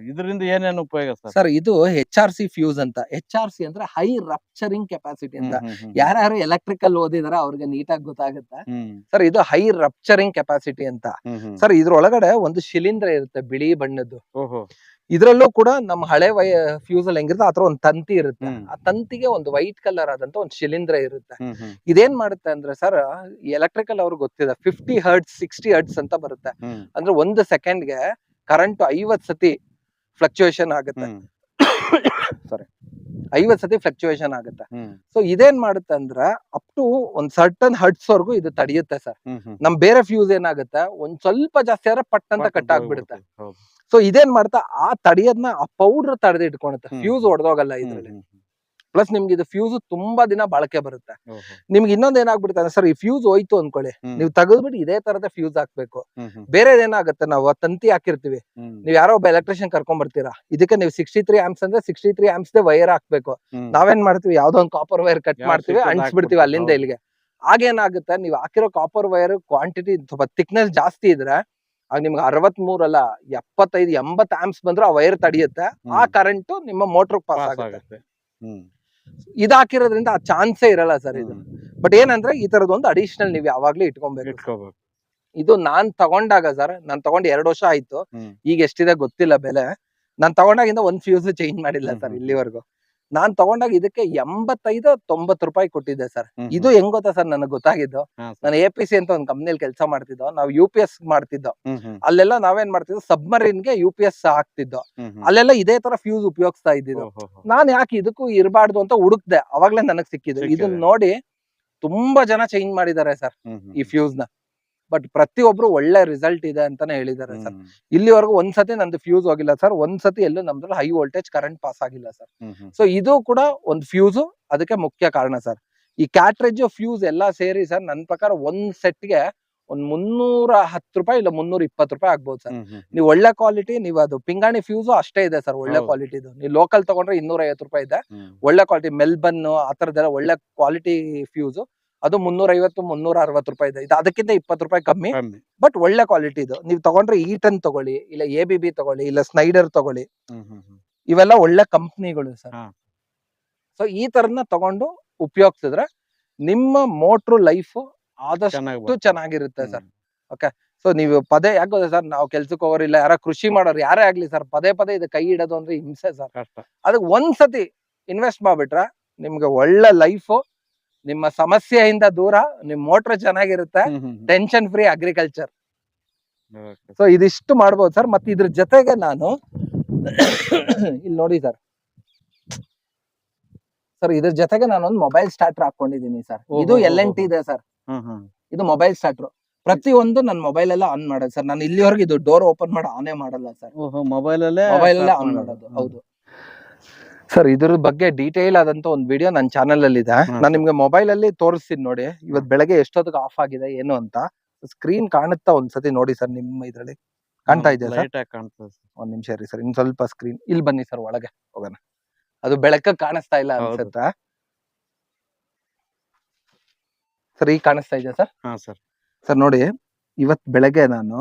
ಇದರಿಂದ ಏನೇನು ಉಪಯೋಗ ಸರ್? ಸರ್ ಇದು ಹೆಚ್ ಆರ್ ಸಿ ಫ್ಯೂಸ್ ಅಂತ. ಹೆಚ್ ಆರ್ ಸಿ ಅಂದ್ರೆ ಹೈ ರಪ್ಚರಿಂಗ್ ಕೆಪಾಸಿಟಿ ಅಂತ. ಹ್ಮ್, ಹ್ಮ್, ಹ್ಮ್, ಯಾರ್ಯಾರು ಎಲೆಕ್ಟ್ರಿಕಲ್ ಓದಿದಾರ ಅವ್ರಿಗೆ ನೀಟಾಗಿ ಗೊತ್ತಾಗುತ್ತೆ. ಹ್ಮ್, ಸರ್ ಇದು ಹೈ ರಪ್ಚರಿಂಗ್ ಕೆಪಾಸಿಟಿ ಅಂತ. ಹ್ಮ್, ಹ್ಮ್. ಸರ್ ಇದ್ರೊಳಗಡೆ ಒಂದು ಶಿಲೀಂಧ್ರ ಇರುತ್ತೆ ಬಿಳಿ ಬಣ್ಣದ್ದು. ಓಹೋ. ಇದ್ರಲ್ಲೂ ಕೂಡ ನಮ್ಮ ಹಳೆ ವೈ ಫ್ಯೂಸ್ ಅಲ್ಲಿ ಹೆಂಗಿರುತ್ತೆ ಆತರ ಒಂದು ತಂತಿ ಇರುತ್ತೆ. ಆ ತಂತಿಗೆ ಒಂದು ವೈಟ್ ಕಲರ್ ಆದಂತ ಒಂದು ಶಿಲೀಂಧ್ರ ಇರುತ್ತೆ. ಇದೇನ್ ಮಾಡುತ್ತೆ ಅಂದ್ರೆ ಸರ್ ಎಲೆಕ್ಟ್ರಿಕಲ್ ಅವ್ರಿಗೆ ಗೊತ್ತಿದೆ ಫಿಫ್ಟಿ ಹರ್ಟ್ಸ್ ಸಿಕ್ಸ್ಟಿ ಹರ್ಟ್ಸ್ ಅಂತ ಬರುತ್ತೆ. ಅಂದ್ರೆ ಒಂದು ಸೆಕೆಂಡ್ಗೆ ಕರೆಂಟ್ ಐವತ್ ಸತಿ ಫ್ಲಕ್ಚುಯೇಷನ್ ಆಗುತ್ತೆ. ಸಾರಿ ಐವತ್ ಸತಿ ಫ್ಲಕ್ಚುಯೇಷನ್ ಆಗುತ್ತೆ. ಸೊ ಇದೇನ್ ಮಾಡುತ್ತೆ ಅಂದ್ರೆ ಅಪ್ ಟು ಒಂದ್ ಸರ್ಟನ್ ಹರ್ಟ್ಸ್ ವರ್ಗೂ ಇದು ತಡೆಯುತ್ತೆ ಸರ್. ನಮ್ ಬೇರೆ ಫ್ಯೂಸ್ ಏನಾಗುತ್ತೆ ಒಂದ್ ಸ್ವಲ್ಪ ಜಾಸ್ತಿ ಆದ್ರೆ ಪಟ್ ಅಂತ ಕಟ್ ಆಗ್ಬಿಡುತ್ತೆ. ಸೊ ಇದೇನ್ ಮಾಡ್ತಾ ಆ ತಡಿಯೋದ್ನ ಆ ಪೌಡರ್ ತಡೆದು ಇಟ್ಕೊಳುತ್ತೆ. ಫ್ಯೂಸ್ ಹೊಡೆದೋಗಲ್ಲ ಇದ್ರಲ್ಲಿ. ಪ್ಲಸ್ ನಿಮ್ಗೆ ಇದು ಫ್ಯೂಸ್ ತುಂಬಾ ದಿನ ಬಾಳಕೆ ಬರುತ್ತೆ. ನಿಮ್ಗೆ ಇನ್ನೊಂದ್ ಏನಾಗ್ಬಿಡುತ್ತೆ ಅಂದ್ರೆ ಸರ್ ಈ ಫ್ಯೂಸ್ ಹೋಯ್ತು ಅನ್ಕೊಳ್ಳಿ. ನೀವು ತೆಗೆದ್ಬಿಟ್ಟು ಇದೇ ತರದ ಫ್ಯೂಸ್ ಹಾಕ್ಬೇಕು. ಬೇರೆದೇನಾಗುತ್ತೆ ಹ್ಮ್, ಬೇರೆ ಏನಾಗುತ್ತೆ ನಾವು ತಂತಿ ಹಾಕಿರ್ತೀವಿ. ನೀವ್ ಯಾರೋ ಒಬ್ಬ ಎಲೆಕ್ಟ್ರಿಷಿಯನ್ ಕರ್ಕೊಂಡ್ ಬರ್ತೀರಾ ಇದಕ್ಕೆ ನೀವು ಸಿಕ್ಸ್ಟಿ ತ್ರೀ ಆಮ್ಸ್ ಅಂದ್ರೆ ಸಿಕ್ಸ್ಟಿ ತ್ರೀ ಆಮ್ಸ್ ವೈರ್ ಹಾಕ್ಬೇಕು. ನಾವೇನ್ ಮಾಡ್ತೀವಿ ಯಾವ್ದೋ ಒಂದ್ ಕಾಪರ್ ವೈರ್ ಕಟ್ ಮಾಡ್ತೀವಿ ಅಂಟಿಸ್ಬಿಡ್ತೀವಿ ಅಲ್ಲಿಂದ ಇಲ್ಲಿಗೆ. ಆಗೇನಾಗುತ್ತೆ ನೀವು ಹಾಕಿರೋ ಕಾಪರ್ ವೈರ್ ಕ್ವಾಂಟಿಟಿ ಸ್ವಲ್ಪ ಥಿಕ್ನೆಸ್ ಜಾಸ್ತಿ ಇದ್ರೆ ಆಗ ನಿಮ್ಗೆ ಅರವತ್ ಮೂರಲ್ಲ ಎಪ್ಪತ್ತೈದು ಎಂಬತ್ ಆಮ್ಸ್ ಬಂದ್ರೆ ಆ ವೈರ್ ತಡೆಯುತ್ತೆ. ಆ. ಕರೆಂಟ್ ನಿಮ್ಮ ಮೋಟರ್ ಪಾಸ್ ಆಗುತ್ತೆ. ಇದು ಹಾಕಿರೋದ್ರಿಂದ ಆ ಚಾನ್ಸೇ ಇರಲ್ಲ ಸರ್ ಇದು. ಬಟ್ ಏನಂದ್ರೆ ಈ ತರದೊಂದು ಅಡಿಷನಲ್ ನೀವು ಯಾವಾಗ್ಲೂ ಇಟ್ಕೊಬೇಕು ಇಟ್ಕೋಬೇಕು. ಇದು ನಾನ್ ತಗೊಂಡಾಗ ಸರ್ ನಾನ್ ತಗೊಂಡ್ ಎರಡು ವರ್ಷ ಆಯ್ತು. ಈಗ ಎಷ್ಟಿದೆ ಗೊತ್ತಿಲ್ಲ ಬೆಲೆ. ನಾನ್ ತಗೊಂಡಾಗಿಂದ ಒಂದ್ ಫ್ಯೂಸ್ ಚೇಂಜ್ ಮಾಡಿಲ್ಲ ಸರ್. ಇಲ್ಲಿವರೆಗೂ. ನಾನ್ ತಗೊಂಡಾಗ ಇದಕ್ಕೆ ಎಂಬತ್ತೈದು ತೊಂಬತ್ತು ರೂಪಾಯಿ ಕೊಟ್ಟಿದ್ದೆ ಸರ್. ಇದು ಹೆಂಗ್ ಗೊತ್ತಾ ಸರ್ ನನಗೆ ಗೊತ್ತಾಗಿದ್ದು. ನಾನು ಎ ಪಿ ಸಿ ಅಂತ ಒಂದು ಕಂಪ್ನಿಯಲ್ಲಿ ಕೆಲಸ ಮಾಡ್ತಿದ್ದೋ ನಾವು ಯು ಪಿ ಎಸ್ ಮಾಡ್ತಿದ್ದೋ ಅಲ್ಲೆಲ್ಲ ನಾವೇನ್ ಮಾಡ್ತಿದ್ದೋ ಸಬ್ಮರೀನ್ಗೆ ಯು ಪಿ ಎಸ್ ಹಾಕ್ತಿದ್ದೋ. ಅಲ್ಲೆಲ್ಲ ಇದೇ ತರ ಫ್ಯೂಸ್ ಉಪಯೋಗಿಸ್ತಾ ಇದ್ದಿದ್ದು. ನಾನ್ ಯಾಕೆ ಇದಕ್ಕೂ ಇರಬಾರ್ದು ಅಂತ ಹುಡುಕ್ದೆ. ಅವಾಗ್ಲೇ ನನಗ್ ಸಿಕ್ಕಿದ್ದು. ಸಿಕ್ಕಿದೆ. ಇದನ್ನ ನೋಡಿ ತುಂಬಾ ಜನ ಚೇಂಜ್ ಮಾಡಿದ್ದಾರೆ ಸರ್ ಈ ಫ್ಯೂಸ್ನ. ಬಟ್ ಪ್ರತಿಯೊಬ್ರು ಒಳ್ಳೆ ರಿಸಲ್ಟ್ ಇದೆ ಅಂತಾನೆ ಹೇಳಿದ್ದಾರೆ ಸರ್. ಇಲ್ಲಿವರೆಗೂ ಒಂದ್ಸತಿ ನಂದು ಫ್ಯೂಸ್ ಹೋಗಿಲ್ಲ ಸರ್. ಒಂದ್ಸತಿ ಎಲ್ಲೂ ನಮ್ದು ಹೈ ವೋಲ್ಟೇಜ್ ಕರೆಂಟ್ ಪಾಸ್ ಆಗಿಲ್ಲ ಸರ್. ಸೊ ಇದು ಕೂಡ ಒಂದು ಫ್ಯೂಸ್ ಅದಕ್ಕೆ ಮುಖ್ಯ ಕಾರಣ ಸರ್. ಈ ಕ್ಯಾಟ್ರೇಜ್ ಫ್ಯೂಸ್ ಎಲ್ಲಾ ಸೇರಿ ಸರ್ ನನ್ನ ಪ್ರಕಾರ ಒಂದ್ ಸೆಟ್ಗೆ ಒಂದ್ ಮುನ್ನೂರ ಹತ್ತು ರೂಪಾಯಿ ಇಲ್ಲ ಮುನ್ನೂರ ಇಪ್ಪತ್ತು ರೂಪಾಯಿ ಆಗ್ಬೋದು ಸರ್. ನೀವು ಒಳ್ಳೆ ಕ್ವಾಲಿಟಿ ನೀವು ಅದು ಪಿಂಗಾಣಿ ಫ್ಯೂಸ್ ಅಷ್ಟೇ ಇದೆ ಸರ್ ಒಳ್ಳೆ. ಕ್ವಾಲಿಟಿದು ನೀವು ಲೋಕಲ್ ತಗೊಂಡ್ರೆ ಇನ್ನೂರ ಐವತ್ತು ರೂಪಾಯಿ ಇದೆ. ಒಳ್ಳೆ ಕ್ವಾಲಿಟಿ ಮೆಲ್ಬನ್ ಆ ತರದೆಲ್ಲ ಒಳ್ಳೆ ಕ್ವಾಲಿಟಿ ಫ್ಯೂಸ್ ಅದು ಮುನ್ನೂರ ಐವತ್ತು ಮುನ್ನೂರ ಅರವತ್ತು ರೂಪಾಯಿ ಇದೆ. ಇದು ಅದಕ್ಕಿಂತ ಇಪ್ಪತ್ತು ರೂಪಾಯಿ ಕಮ್ಮಿ. ಕಮ್ಮಿ. ಬಟ್ ಒಳ್ಳೆ ಕ್ವಾಲಿಟಿ ಇದು. ನೀವು ತಗೊಂಡ್ರೆ ಈಟನ್ ತಗೊಳ್ಳಿ ಇಲ್ಲ ಎ ಬಿ ಬಿ ತಗೊಳ್ಳಿ ಇಲ್ಲ ಸ್ನೈಡರ್ ತಗೊಳ್ಳಿ. ಇವೆಲ್ಲ ಒಳ್ಳೆ ಕಂಪ್ನಿಗಳು ಸರ್. ಹಾ. ಸೊ ಈ ತರನ ತಗೊಂಡು ಉಪಯೋಗಿಸಿದ್ರೆ ನಿಮ್ಮ ಮೋಟ್ರು ಲೈಫ್ ಆದಷ್ಟು ಚೆನ್ನಾಗಿ ಚೆನ್ನಾಗಿರುತ್ತೆ ಸರ್. ಓಕೆ ಸೊ ನೀವು ಪದೇ ಯಾಕೆ ಗೊತ್ತಾ ಸರ್ ನಾವು ಕೆಲ್ಸಕ್ಕೆ ಹೋಗೋರಿಲ್ಲ ಯಾರ ಕೃಷಿ ಮಾಡೋರು ಯಾರೇ ಆಗ್ಲಿ ಸರ್ ಪದೇ ಪದೇ ಇದು ಕೈ ಇಡೋದು ಅಂದ್ರೆ ಹಿಂಸೆ ಸರ್. ಕಷ್ಟ. ಅದಕ್ಕೆ ಒಂದ್ಸತಿ ಇನ್ವೆಸ್ಟ್ ಮಾಡ್ಬಿಟ್ರೆ ನಿಮ್ಗೆ ಒಳ್ಳೆ ಲೈಫ್ ನಿಮ್ಮ ಸಮಸ್ಯೆಯಿಂದ ದೂರ ನಿಮ್ ಮೋಟ್ರ್ ಚೆನ್ನಾಗಿರುತ್ತೆ. Tension free agriculture. ಸೊ ಇದಿಷ್ಟು ಮಾಡ್ಬೋದು ಸರ್. ಮತ್ತೆ ಇದ್ರ ಜೊತೆಗೆ ನಾನು ಇಲ್ಲಿ ನೋಡಿ ಸರ್. ಸರ್ ಇದ್ರ ಜೊತೆಗೆ ನಾನು ಒಂದು ಮೊಬೈಲ್ ಸ್ಟಾರ್ಟರ್ ಹಾಕೊಂಡಿದೀನಿ ಸರ್. ಇದು ಎಲ್ ಎನ್ ಟಿ ಇದೆ ಸರ್. ಇದು ಮೊಬೈಲ್ ಸ್ಟಾರ್ಟರ್ ಪ್ರತಿಯೊಂದು ನನ್ನ ಮೊಬೈಲ್ ಎಲ್ಲ ಆನ್ ಮಾಡೋದು ಸರ್. ನಾನು ಇಲ್ಲಿವರೆಗೆ ಇದು ಡೋರ್ ಓಪನ್ ಮಾಡಿ ಆನೇ ಮಾಡಲ್ಲ ಸರ್. ಮೊಬೈಲ್ ಅಲ್ಲೇ ಮೊಬೈಲ್ ಅಲ್ಲೇ ಆನ್. ಮಾಡೋದು. ಹೌದು. ಸರ್ ಇದ್ರ ಬಗ್ಗೆ ಡೀಟೇಲ್ ಆದಂತ ಒಂದು ವಿಡಿಯೋ ನನ್ನ ಚಾನಲ್ ಅಲ್ಲಿ ಇದೆ. ನಾನು ನಿಮ್ಗೆ ಮೊಬೈಲ್ ಅಲ್ಲಿ ತೋರಿಸ್ತೀನಿ ನೋಡಿ. ಇವತ್ ಬೆಳಗ್ಗೆ ಎಷ್ಟೊತ್ತಿಗೆ ಆಫ್ ಆಗಿದೆ ಏನು ಅಂತ. ಸ್ಕ್ರೀನ್ ಕಾಣುತ್ತಾ ಒಂದ್ಸತಿ ನೋಡಿ ಸರ್ ನಿಮ್ಮ ಇದ್ರಲ್ಲಿ. ಕಾಣ್ತಾ ಇದೆ. ಒಂದ್ ನಿಮಿಷ ರೀ ಸರ್ ಇನ್ ಸ್ವಲ್ಪ ಸ್ಕ್ರೀನ್ ಇಲ್ಲಿ ಬನ್ನಿ ಸರ್ ಒಳಗೆ ಹೋಗೋಣ. ಅದು ಬೆಳಕ ಕಾಣಿಸ್ತಾ ಇಲ್ಲ ಅನ್ಸುತ್ತ? ಸರ್ ಈಗ ಕಾಣಿಸ್ತಾ ಇದೆಯಾ ಸರ್ ಸರ್ ಸರ್ ನೋಡಿ ಇವತ್ ಬೆಳಗ್ಗೆ ನಾನು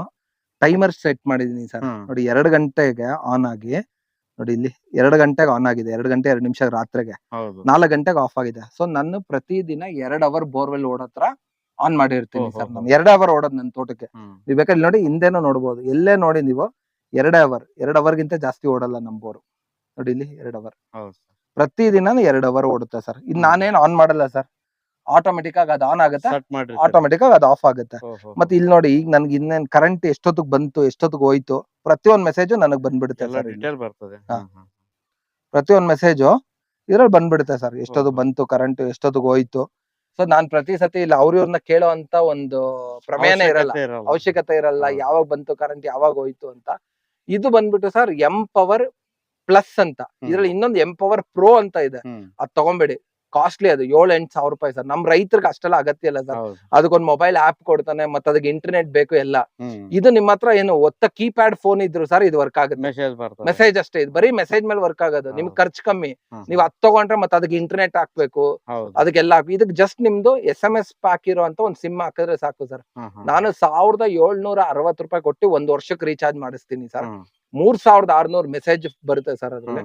ಟೈಮರ್ ಸೆಟ್ ಮಾಡಿದೀನಿ ಸರ್ ನೋಡಿ ಎರಡು ಗಂಟೆಗೆ ಆನ್ ಆಗಿ ನೋಡಿ ಇಲ್ಲಿ ಎರಡು ಗಂಟೆಗೆ ಆನ್ ಆಗಿದೆ. ಎರಡು ಗಂಟೆ ಎರಡು ನಿಮಿಷ ರಾತ್ರಿಗೆ. ಹೌದು. ನಾಲ್ಕು ಗಂಟೆಗೆ ಆಫ್ ಆಗಿದೆ. ಸೊ ನಾನು ಪ್ರತಿದಿನ ಎರಡ್ ಅವರ್ ಬೋರ್ವೆಲ್ ಓಡತ್ರ ಆನ್ ಮಾಡಿರ್ತೀನಿ ಸರ್. ನಾನು. ಎರಡ್ ಅವರ್ ಓಡೋದು ನನ್ನ ತೋಟಕ್ಕೆ. ಹ್ಮ್. ನೀವು ಬೇಕಾದ್ರೆ ನೋಡಿ ಹಿಂದೆನೂ ನೋಡ್ಬೋದು. ಎಲ್ಲೇ ನೋಡಿ ನೀವು ಎರಡು ಅವರ್ ಎರಡ್ ಅವರ್ಗಿಂತ ಜಾಸ್ತಿ ಓಡಲ್ಲ ನಮ್ಮ ಬೋರ್. ನೋಡಿ ಇಲ್ಲಿ ಎರಡು ಅವರ್ ಹೌದು ದಿನ ಪ್ರತಿದಿನ ಎರಡ್ ಅವರ್ ಓಡುತ್ತೆ ಸರ್. ಇದು ನಾನೇನ್ ಆನ್ ಮಾಡಲ್ಲ ಸರ್. ಆಟೋಮೆಟಿಕ್ ಆಗಿ ಅದು ಆನ್ ಆಗುತ್ತೆ? ಆಟೋಮೆಟಿಕ್ ಆಗಿ ಅದು ಆಫ್ ಆಗುತ್ತೆ. ಮತ್ತೆ ಇಲ್ಲಿ ನೋಡಿ ಈಗ ನನ್ಗೆ ಇನ್ನೇನ್ ಕರೆಂಟ್ ಎಷ್ಟೊತ್ತಿಗೆ ಬಂತು ಎಷ್ಟೊತ್ತಿಗೆ ಹೋಯ್ತು ಪ್ರತಿಯೊಂದು ಮೆಸೇಜ್ ನನಗ್ ಬಂದ್ಬಿಡುತ್ತೆ ಸರ್. ಪ್ರತಿಯೊಂದ್ ಮೆಸೇಜ್ ಇದ್ರಲ್ಲಿ ಬಂದ್ಬಿಡುತ್ತೆ ಸರ್ ಎಷ್ಟೊತ್ತು ಓಹೋ. ಬಂತು ಕರೆಂಟ್ ಎಷ್ಟೊತ್ತಿಗೆ ಹೋಯ್ತು. ಸೊ ನಾನ್ ಪ್ರತಿ ಸತಿ ಇಲ್ಲ ಅವ್ರ ಇವ್ರನ್ನ ಕೇಳೋ ಅಂತ ಒಂದು ಪ್ರಮೇಯನೇ ಇರಲ್ಲ. ಅವಶ್ಯಕತೆ ಇರಲ್ಲ. ಯಾವಾಗ ಬಂತು ಕರೆಂಟ್ ಯಾವಾಗ ಹೋಯ್ತು ಅಂತ. ಇದು ಬಂದ್ಬಿಟ್ಟು ಸರ್ ಎಂ ಪವರ್ ಪ್ಲಸ್ ಅಂತ. ಇದ್ರಲ್ಲಿ ಇನ್ನೊಂದು ಎಂ ಪವರ್ ಪ್ರೋ ಅಂತ ಇದೆ. ಅದ್ ತಗೊಂಬೇಡಿ. ಕಾಸ್ಟ್ಲಿ ಅದು ಏಳು ಎಂಟು ಸಾವಿರ ರೂಪಾಯಿ ಸರ್. ನಮ್ ರೈತರಿಗೆ ಅಷ್ಟೆಲ್ಲ ಅಗತ್ಯ ಇಲ್ಲ ಸರ್. ಅದಕ್ಕೊಂದ್ ಮೊಬೈಲ್ ಆಪ್ ಕೊಡ್ತಾನೆ ಮತ್ತೆ ಅದಕ್ಕೆ ಇಂಟರ್ನೆಟ್ ಬೇಕು ಎಲ್ಲ. ಇದು ನಿಮ್ಮ ಹತ್ರ ಏನು ಒತ್ತ ಕೀಪ್ಯಾಡ್ ಫೋನ್ ಇದ್ರು ಸರ್ ಇದು ವರ್ಕ್ ಆಗುತ್ತೆ. ಮೆಸೇಜ್ ಅಷ್ಟೇ. ಇದು ಬರೀ ಮೆಸೇಜ್ ಮೇಲೆ ವರ್ಕ್ ಆಗೋದು. ನಿಮ್ಗೆ ಹೌದು. ಖರ್ಚು ಕಮ್ಮಿ. ನೀವು ಅದ್ ತಗೊಂಡ್ರೆ ಮತ್ತೆ ಅದಕ್ಕೆ ಇಂಟರ್ನೆಟ್ ಹಾಕ್ಬೇಕು. ಅದಕ್ಕೆಲ್ಲ ಇದಕ್ಕೆ ಜಸ್ಟ್ ನಿಮ್ದು ಎಸ್ ಎಂ ಎಸ್ ಪ್ಯಾಕ್ ಇರೋ ಅಂತ ಒಂದು ಸಿಮ್ ಹಾಕಿದ್ರೆ ಸಾಕು ಸರ್. ನಾನು ಸಾವಿರದ ಏಳ್ನೂರ ಅರವತ್ತು ರೂಪಾಯಿ ಕೊಟ್ಟು ಒಂದ್ ವರ್ಷಕ್ಕೆ ರೀಚಾರ್ಜ್ ಮಾಡಿಸ್ತೀನಿ ಸರ್. ಮೂರ್ ಸಾವಿರದ ಆರ್ನೂರ್ ಮೆಸೇಜ್ ಬರುತ್ತೆ ಸರ್ ಅದ್ರಲ್ಲಿ.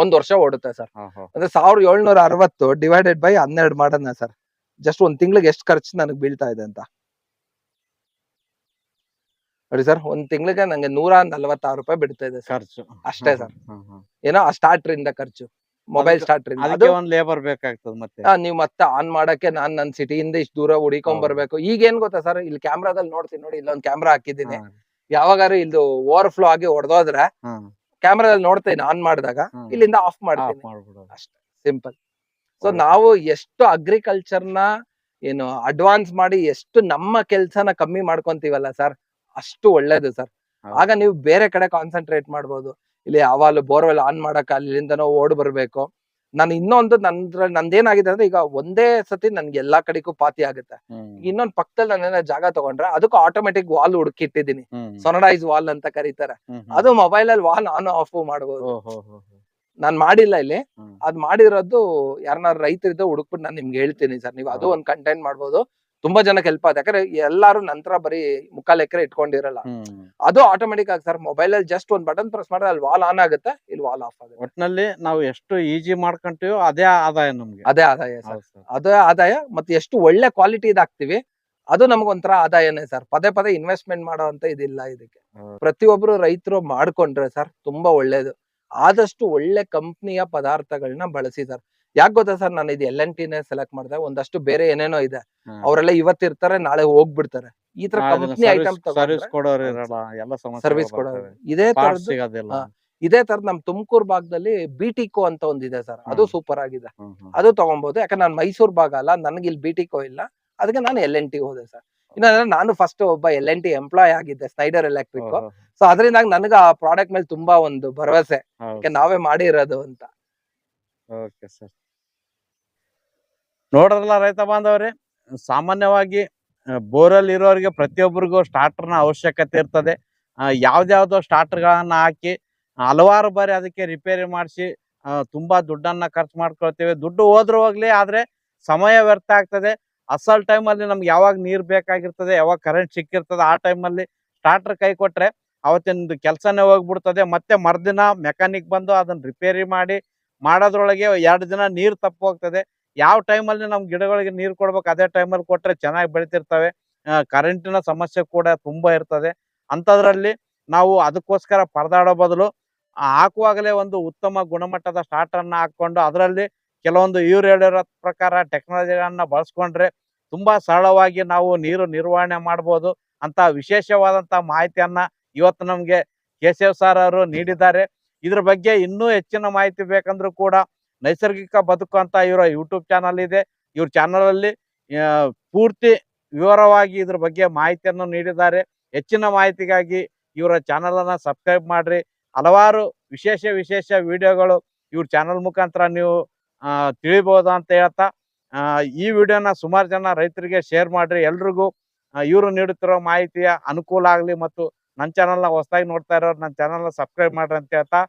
ಒಂದ್ ವರ್ಷ ಓಡುತ್ತೆ ಸರ್. ಅಂದ್ರೆ ಸಾವಿರದ ಏಳ್ನೂರ ಅರವತ್ತು ಡಿವೈಡೆಡ್ ಬೈ ಹನ್ನೆರಡು ಮಾಡೋಣ ಸರ್. ಜಸ್ಟ್ ಒಂದ್ ತಿಂಗ್ಳಿಗೆ ಎಷ್ಟು ಖರ್ಚು ನನಗೆ ಬೀಳ್ತಾ ಇದೆ ಅಂತ. ನೋಡಿ ಸರ್ ಒಂದ್ ತಿಂಗ್ಳಿಗೆ ನಂಗೆ ನೂರ ನಲ್ವತ್ತಾರು ರೂಪಾಯಿ ಬಿಡ್ತಾ ಇದೆ ಖರ್ಚು. ಅಷ್ಟೇ ಸರ್. ಏನೋ ಆ ಸ್ಟಾರ್ಟರ್ ಇಂದ ಖರ್ಚು ಮೊಬೈಲ್ ಸ್ಟಾರ್ಟರ್ ಅದು ಒಂದ್ ಲೇಬರ್ ಬೇಕಾಗ್ತದೆ ಮತ್ತೆ. ನೀವು ಮತ್ತೆ ಆನ್ ಮಾಡಕ್ಕೆ ನಾನ್ ನನ್ ಸಿಟಿಯಿಂದ ಇಷ್ಟು ದೂರ ಹುಡಿಕೊಂಡ್. ಬರ್ಬೇಕು ಈಗ ಏನ್ ಗೊತ್ತಾ ಸರ್ ಇಲ್ಲಿ ಕ್ಯಾಮ್ರಾದಲ್ಲಿ ನೋಡ್ತೀನಿ ನೋಡಿ ಇಲ್ಲೊಂದ್ ಕ್ಯಾಮ್ರಾ ಹಾಕಿದ್ದೀನಿ. ಯಾವಾಗಾರು ಇದು ಓವರ್ ಫ್ಲೋ ಆಗಿ ಹೊಡೆದೋದ್ರೆ. ಕ್ಯಾಮ್ರಾದಲ್ಲಿ ನೋಡ್ತೇನೆ ಆನ್ ಮಾಡಿದಾಗ ಇಲ್ಲಿಂದ ಆಫ್ ಮಾಡ್ತೇನೆ. ಅಷ್ಟೇ ಸಿಂಪಲ್ ಸೊ ನಾವು ಎಷ್ಟು ಅಗ್ರಿಕಲ್ಚರ್ನ ಏನು ಅಡ್ವಾನ್ಸ್ ಮಾಡಿ ಎಷ್ಟು ನಮ್ಮ ಕೆಲ್ಸನ ಕಮ್ಮಿ ಮಾಡ್ಕೊಂತೀವಲ್ಲ ಸರ್ ಅಷ್ಟು ಒಳ್ಳೇದು ಸರ್ ಆಗ ನೀವು ಬೇರೆ ಕಡೆ ಕಾನ್ಸಂಟ್ರೇಟ್ ಮಾಡ್ಬೋದು. ಇಲ್ಲಿ ಯಾವಾಗಲೂ ಬೋರ್ವೆಲ್ ಆನ್ ಮಾಡಕ್ ಅಲ್ಲಿಂದನೋ ಓಡ್ ಬರ್ಬೇಕು. ನಾನು ಇನ್ನೊಂದು ನಂದ್ರ ನಂದೇನಾಗಿದೆ ಅಂದ್ರೆ ಈಗ ಒಂದೇ ಸತಿ ನನ್ಗೆ ಎಲ್ಲಾ ಕಡೆಗೂ ಪಾತಿ ಆಗುತ್ತೆ. ಇನ್ನೊಂದ್ ಪಕ್ಕದಲ್ಲಿ ನಾನು ಜಾಗ ತಗೊಂಡ್ರೆ ಅದಕ್ಕೂ ಆಟೋಮೆಟಿಕ್ ವಾಲ್ ಹುಡುಕಿಟ್ಟಿದ್ದೀನಿ. ಇಟ್ಟಿದ್ದೀನಿ ಸೊನಡೈಸ್ ವಾಲ್ ಅಂತ ಕರೀತಾರೆ. ಅದು ಮೊಬೈಲ್ ಅಲ್ಲಿ ವಾಲ್ ಆನ್ ಆಫ್ ಮಾಡಬಹುದು. ನಾನ್ ಮಾಡಿಲ್ಲ ಇಲ್ಲಿ. ಅದ್ ಮಾಡಿರೋದು ಯಾರನ್ನ ರೈತರಿದ್ದ ಹುಡುಕ್ಬಿಟ್ಟು ನಾನು ನಿಮ್ಗೆ ಹೇಳ್ತೀನಿ ಸರ್. ನೀವು ಅದು ಒಂದ್ ಕಂಟೆಂಟ್ ಮಾಡ್ಬೋದು. ತುಂಬಾ ಜನಕ್ಕೆ ಹೆಲ್ಪ್ ಆಯ್ತು ಯಾಕಂದ್ರೆ ಎಲ್ಲಾರು ನಂತರ ಬರೀ ಮುಕ್ಕಾಲ್ ಎಕರೆ ಇಟ್ಕೊಂಡಿರಲ್ಲ. ಅದು ಆಟೋಮೆಟಿಕ್ ಆಗಿ ಸರ್ ಮೊಬೈಲ್ ಅಲ್ಲಿ ಜಸ್ಟ್ ಒಂದ್ ಬಟನ್ ಪ್ರೆಸ್ ಮಾಡಿದ್ರೆ ಅಲ್ಲಿ ವಾಲ್ ಆನ್ ಆಗುತ್ತೆ ಇಲ್ಲಿ ವಾಲ್ ಆಫ್ ಆಗುತ್ತೆ. ಒಟ್ಟಿನಲ್ಲಿ ನಾವು ಎಷ್ಟು ಈಜಿ ಮಾಡ್ಕೊಂತೀವೋ ಅದೇ ಆದಾಯ ನಮ್ಗೆ. ಅದೇ ಆದಾಯ ಸರ್ ಅದೇ ಆದಾಯ ಮತ್ತೆ ಎಷ್ಟು ಒಳ್ಳೆ ಕ್ವಾಲಿಟಿ ಇದಾಗ್ತಿವಿ ಅದು ನಮಗೊಂಥರ ಆದಾಯನೇ ಸರ್ ಪದೇ ಪದೇ ಇನ್ವೆಸ್ಟ್ಮೆಂಟ್ ಮಾಡೋ ಅಂತ ಇದಿಲ್ಲ ಇದಕ್ಕೆ. ಪ್ರತಿಯೊಬ್ರು ರೈತರು ಮಾಡ್ಕೊಂಡ್ರೆ ಸರ್ ತುಂಬಾ ಒಳ್ಳೇದು. ಆದಷ್ಟು ಒಳ್ಳೆ ಕಂಪ್ನಿಯ ಪದಾರ್ಥಗಳನ್ನ ಬಳಸಿ ಸರ್ ಯಾಕೆ ಗೊತ್ತಾ ಸರ್? ನಾನು ಇದು ಎಲ್ ಎನ್ ಟಿನೇ ಸೆಲೆಕ್ಟ್ ಮಾಡಿದೆ ಒಂದಷ್ಟು ಬೇರೆ ಏನೇನೋ ಇದೆ. ಅವರೆಲ್ಲ ಇವತ್ತಿರ್ತಾರೆ ನಾಳೆ ಹೋಗ್ಬಿಡ್ತಾರೆ. ಈ ತರ ಕಂಪ್ನಿ ಐಟಮ್ ಸರ್ವಿಸ್ ಕೊಡೋರು ಇದೇ ತರ ತರದ್ದು. ಇದೇ ತರದ್ ನಮ್ ತುಮಕೂರು ಭಾಗದಲ್ಲಿ ಬಿಟಿಕೋ ಅಂತ ಒಂದಿದೆ ಸರ್. ಅದು ಸೂಪರ್ ಆಗಿದೆ. ಅದು ತಗೊಬಹುದು ಯಾಕಂದ್ರೆ ನಾನು ಮೈಸೂರು ಭಾಗ ಅಲ್ಲ ನನಗೆ ಇಲ್ಲಿ ಬಿಟಿಕೋ ಇಲ್ಲ. ಅದಕ್ಕೆ ನಾನು ಎಲ್ ಎನ್ ಟಿ ಹೋದೆ ಸರ್. ಇನ್ನ ನಾನು ಫಸ್ಟ್ ಒಬ್ಬ ಎಲ್ ಎನ್ ಟಿ ಎಂಪ್ಲಾಯ್ ಆಗಿದ್ದೆ ಸ್ನೈಡರ್ ಎಲೆಕ್ಟ್ರಿಕ್ ಸೊ ಅದರಿಂದ ನನಗೆ ಆ ಪ್ರಾಡಕ್ಟ್ ಮೇಲೆ ತುಂಬಾ ಒಂದು ಭರವಸೆ. ನಾವೇ ಮಾಡಿರೋದು ಅಂತ. Okay sir. ನೋಡ್ರಲ್ಲ ರೈತ ಬಾಂಧವ್ರೆ, ಸಾಮಾನ್ಯವಾಗಿ ಬೋರಲ್ಲಿ ಇರೋರಿಗೆ ಪ್ರತಿಯೊಬ್ಬರಿಗೂ ಸ್ಟಾರ್ಟರ್ನ ಅವಶ್ಯಕತೆ ಇರ್ತದೆ. ಯಾವ್ದು ಯಾವ್ದ್ಯಾವ್ದೋ ಸ್ಟಾರ್ಟರ್ಗಳನ್ನ ಹಾಕಿ, ಹಲವಾರು ಬಾರಿ ಅದಕ್ಕೆ ರಿಪೇರಿ ಮಾಡಿಸಿ ತುಂಬಾ ದುಡ್ಡನ್ನ ಖರ್ಚು ಮಾಡ್ಕೊಳ್ತೇವೆ. ದುಡ್ಡು ಹೋದ್ರೂ ಹೋಗ್ಲಿ, ಆದ್ರೆ ಸಮಯ ವ್ಯರ್ಥ ಆಗ್ತದೆ. ಅಸಲ್ ಟೈಮಲ್ಲಿ ನಮ್ಗೆ ಯಾವಾಗ ನೀರ್ ಬೇಕಾಗಿರ್ತದೆ, ಯಾವಾಗ ಕರೆಂಟ್ ಸಿಕ್ಕಿರ್ತದೆ, ಆ ಟೈಮಲ್ಲಿ ಸ್ಟಾರ್ಟರ್ ಕೈ ಕೊಟ್ರೆ ಅವತ್ತಿನ ಕೆಲಸನೇ ಹೋಗ್ಬಿಡ್ತದೆ. ಮತ್ತೆ ಮರ್ದಿನ ಮೆಕ್ಯಾನಿಕ್ ಬಂದು ಅದನ್ನ ರಿಪೇರಿ ಮಾಡಿ ಮಾಡೋದ್ರೊಳಗೆ ಎರಡು ದಿನ ನೀರು ತಪ್ಪು ಹೋಗ್ತದೆ ಯಾವ ಟೈಮಲ್ಲಿ ನಮ್ಮ ಗಿಡಗಳಿಗೆ ನೀರು ಕೊಡ್ಬೇಕು ಅದೇ ಟೈಮಲ್ಲಿ ಕೊಟ್ರೆ ಚೆನ್ನಾಗಿ ಬೆಳಿತಿರ್ತವೆ. ಕರೆಂಟಿನ ಸಮಸ್ಯೆ ಕೂಡ ತುಂಬಾ ಇರ್ತದೆ. ಅಂಥದ್ರಲ್ಲಿ ನಾವು ಅದಕ್ಕೋಸ್ಕರ ಪರದಾಡೋ ಬದಲು ಹಾಕುವಾಗಲೇ ಒಂದು ಉತ್ತಮ ಗುಣಮಟ್ಟದ ಸ್ಟಾರ್ಟನ್ನು ಹಾಕ್ಕೊಂಡು ಅದರಲ್ಲಿ ಕೆಲವೊಂದು ಇವ್ರು ಹೇಳಿರೋ ಪ್ರಕಾರ ಟೆಕ್ನಾಲಜಿಗಳನ್ನು ಬಳಸ್ಕೊಂಡ್ರೆ ತುಂಬಾ ಸರಳವಾಗಿ ನಾವು ನೀರು ನಿರ್ವಹಣೆ ಮಾಡ್ಬೋದು. ಅಂತ ವಿಶೇಷವಾದಂತ ಮಾಹಿತಿಯನ್ನ ಇವತ್ತು ನಮಗೆ ಕೇಶವ್ ಸರ್ ಅವರು ನೀಡಿದ್ದಾರೆ. ಇದ್ರ ಬಗ್ಗೆ ಇನ್ನೂ ಹೆಚ್ಚಿನ ಮಾಹಿತಿ ಬೇಕಂದ್ರೂ ಕೂಡ ನೈಸರ್ಗಿಕ ಬದುಕು ಅಂತ ಇವರ ಯೂಟ್ಯೂಬ್ ಚಾನಲ್ ಇದೆ. ಇವ್ರ ಚಾನಲಲ್ಲಿ ಪೂರ್ತಿ ವಿವರವಾಗಿ ಇದ್ರ ಬಗ್ಗೆ ಮಾಹಿತಿಯನ್ನು ನೀಡಿದ್ದಾರೆ. ಹೆಚ್ಚಿನ ಮಾಹಿತಿಗಾಗಿ ಇವರ ಚಾನಲನ್ನು ಸಬ್ಸ್ಕ್ರೈಬ್ ಮಾಡಿರಿ. ಹಲವಾರು ವಿಶೇಷ ವಿಶೇಷ ವಿಡಿಯೋಗಳು ಇವ್ರ ಚಾನಲ್ ಮುಖಾಂತರ ನೀವು ತಿಳಿಬೋದು ಅಂತ ಹೇಳ್ತಾ ಈ ವಿಡಿಯೋನ ಸುಮಾರು ಜನ ರೈತರಿಗೆ ಶೇರ್ ಮಾಡಿರಿ. ಎಲ್ರಿಗೂ ಇವರು ನೀಡುತ್ತಿರೋ ಮಾಹಿತಿಯ ಅನುಕೂಲ ಆಗಲಿ ಮತ್ತು ನನ್ನ ಚಾನಲ್ನ ಹೊಸದಾಗಿ ನೋಡ್ತಾ ಇರೋರು ನನ್ನ ಚಾನಲ್ನ ಸಬ್ಸ್ಕ್ರೈಬ್ ಮಾಡ್ರಿ ಅಂತ ಹೇಳ್ತಾ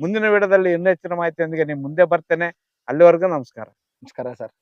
ಮುಂದಿನ ವಿಡಿಯೋದಲ್ಲಿ ಇನ್ನೂ ಹೆಚ್ಚಿನ ಮಾಹಿತಿಯೊಂದಿಗೆ ನಿಮ್ಮ ಮುಂದೆ ಬರ್ತೇನೆ. ಅಲ್ಲಿವರೆಗೂ ನಮಸ್ಕಾರ. ನಮಸ್ಕಾರ ಸರ್.